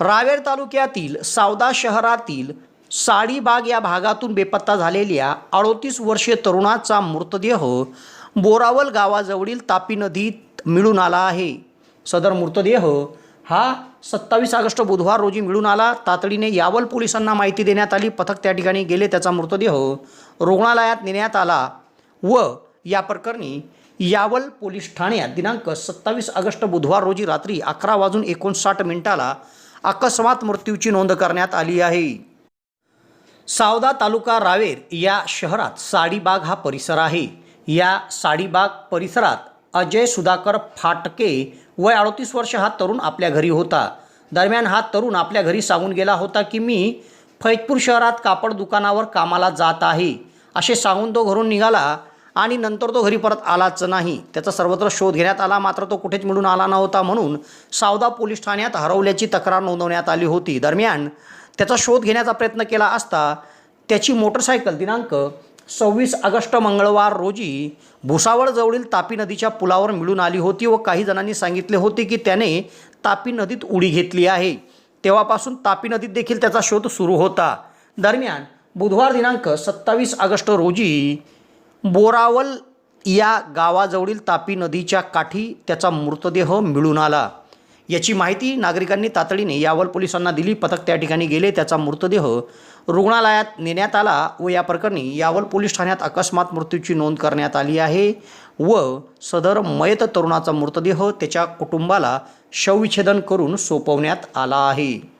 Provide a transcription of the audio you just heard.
रावेर तालुक्यातील सावदा शहरातील साडीबाग या भागातून बेपत्ता झालेल्या अडोतीस वर्षीय तरुणाचा मृतदेह बोरावल गावाजवळील तापी नदीत मिळून आला आहे. सदर मृतदेह हा सत्तावीस ऑगस्ट बुधवार रोजी मिळून आला. तातडीने यावल पोलिसांना माहिती देण्यात आली. पथक त्या ठिकाणी गेले. त्याचा मृतदेह रुग्णालयात नेण्यात आला व या प्रकरणी यावल पोलीस ठाण्यात दिनांक सत्तावीस ऑगस्ट बुधवार रोजी रात्री अकरा वाजून एकोणसाठ मिनिटाला अकस्मात मृत्यूची नोंद करण्यात आली आहे. सावदा तालुका रावेर या शहरात साडीबाग हा परिसर आहे. या साडीबाग परिसरात अजय सुधाकर फाटके वय अडतीस वर्ष हा तरुण आपल्या घरी होता. दरम्यान हा तरुण आपल्या घरी सांगून गेला होता की मी फैजपूर शहरात कापड दुकानावर कामाला जात आहे. असे सांगून तो घरून निघाला. आणि नंतर तो घरी परत आलाच नाही. त्याचा सर्वत्र शोध घेण्यात आला मात्र तो कुठेच मिळून आला नव्हता म्हणून सावदा पोलीस ठाण्यात हरवल्याची तक्रार नोंदवण्यात आली होती. दरम्यान त्याचा शोध घेण्याचा प्रयत्न केला असता त्याची मोटरसायकल दिनांक सव्वीस ऑगस्ट मंगळवार रोजी भुसावळजवळील तापी नदीच्या पुलावर मिळून आली होती व काही जणांनी सांगितले होते की त्याने तापी नदीत उडी घेतली आहे. तेव्हापासून तापी नदीत देखील त्याचा शोध सुरू होता. दरम्यान बुधवार दिनांक सत्तावीस ऑगस्ट रोजी बोरावल या गावाजवळील तापी नदीच्या काठी त्याचा मृतदेह मिळून आला. याची माहिती नागरिकांनी तातडीने यावल पोलिसांना दिली. पथक त्या ठिकाणी गेले. त्याचा मृतदेह रुग्णालयात नेण्यात आला व या प्रकरणी यावल पोलीस ठाण्यात अकस्मात मृत्यूची नोंद करण्यात आली आहे व सदर मयत तरुणाचा मृतदेह त्याच्या कुटुंबाला शवविच्छेदन करून सोपवण्यात आला आहे.